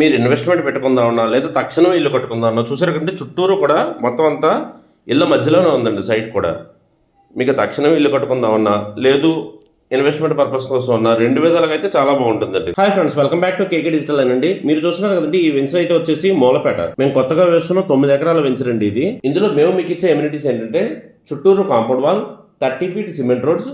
మీరు ఇన్వెస్ట్మెంట్ పెట్టుకుందామన్నా లేదా తక్షణం ఇల్లు కట్టుకుందామన్నా చూసారు కంటే చుట్టూరు కూడా మొత్తం అంతా ఇళ్ళ మధ్యలోనే ఉందండి సైట్ కూడా. మీకు తక్షణం ఇల్లు కట్టుకుందామన్నా లేదు ఇన్వెస్ట్మెంట్ పర్పస్ కోసం ఉన్న రెండు విధాలుగా అయితే చాలా బాగుంటుందండి. Hi friends welcome back to KK digital అండి. మీరు చూస్తున్నారు కదండి ఈ వెంచర్ అయితే వచ్చేసి మూలపేట. మేము కొత్తగా వేస్తున్న తొమ్మిది ఎకరాల వెంచర్ అండి ఇది. ఇందులో మేము మీకు ఇచ్చే ఎమ్యూనిటీస్ ఏంటంటే చుట్టూరు compound wall thirty feet cement roads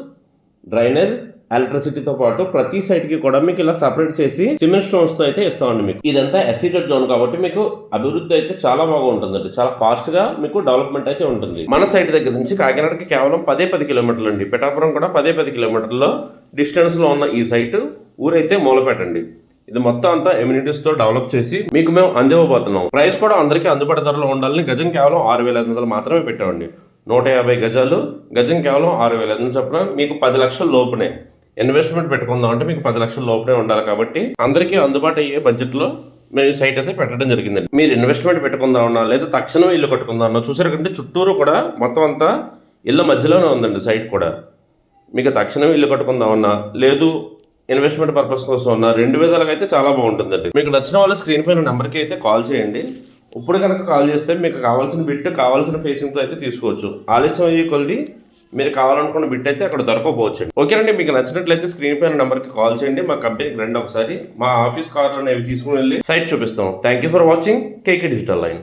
drainage ఎలక్ట్రిసిటీతో పాటు ప్రతి సైట్కి కూడా మీకు ఇలా సపరేట్ చేసి సిమెంట్ స్టోన్స్తో అయితే ఇస్తామండి మీకు. ఇదంతా ఎస్సీజెడ్ జోన్ కాబట్టి మీకు అభివృద్ధి అయితే చాలా బాగా ఉంటుందండి చాలా ఫాస్ట్గా మీకు డెవలప్మెంట్ అయితే ఉంటుంది. మన సైట్ దగ్గర నుంచి కాకినాడకి కేవలం పదే పది కిలోమీటర్లు అండి. పిఠాపురం కూడా పదే పది కిలోమీటర్లో డిస్టెన్స్లో ఉన్న ఈ సైట్ ఊరైతే మూలపేటండి ఇది మొత్తం అంతా ఎమ్యూనిటీస్తో డెవలప్ చేసి మీకు మేము అందివ్వబోతున్నాం. ప్రైస్ కూడా అందరికీ అందుబాటు ధరలో ఉండాలని గజం కేవలం ఆరు వేల ఐదు వందలు మాత్రమే పెట్టామండి. నూట యాభై గజాలు గజం కేవలం ఆరు వేల ఐదు వందలు చొప్పున మీకు పది లక్షల లోపునే. ఇన్వెస్ట్మెంట్ పెట్టుకుందాం అంటే మీకు పది లక్షల లోపలే ఉండాలి కాబట్టి అందరికీ అందుబాటు అయ్యే బడ్జెట్లో మేము సైట్ అయితే పెట్టడం జరిగిందండి. మీరు ఇన్వెస్ట్మెంట్ పెట్టుకుందామన్నా లేదా తక్షణం ఇల్లు కట్టుకుందామన్నా చూసారు కంటే చుట్టూరు కూడా మొత్తం అంతా ఇళ్ళ మధ్యలోనే ఉందండి సైట్ కూడా. మీకు తక్షణం ఇల్లు కట్టుకుందామన్నా లేదు ఇన్వెస్ట్మెంట్ పర్పస్ కోసం ఉన్న రెండు విధాలుగా అయితే చాలా బాగుంటుందండి. మీకు నచ్చిన వాళ్ళ స్క్రీన్ పైన నెంబర్కి అయితే కాల్ చేయండి. ఇప్పుడు కనుక కాల్ చేస్తే మీకు కావాల్సిన బిట్ కావాల్సిన ఫేసింగ్తో అయితే తీసుకోవచ్చు. ఆలస్యం అయ్యే కొద్ది మీరు కావాలనుకున్న బిట్ అయితే అక్కడ దొరకపోవచ్చు ఓకేనండి మీకు నచ్చినట్లయితే స్క్రీన్ పైన నెంబర్కి కాల్ చేయండి మా కంపెనీకి రండి ఒకసారి. మా ఆఫీస్ కార్లో అవి తీసుకుని వెళ్ళి సైట్ చూపిస్తాం. Thank you for watching KK digital line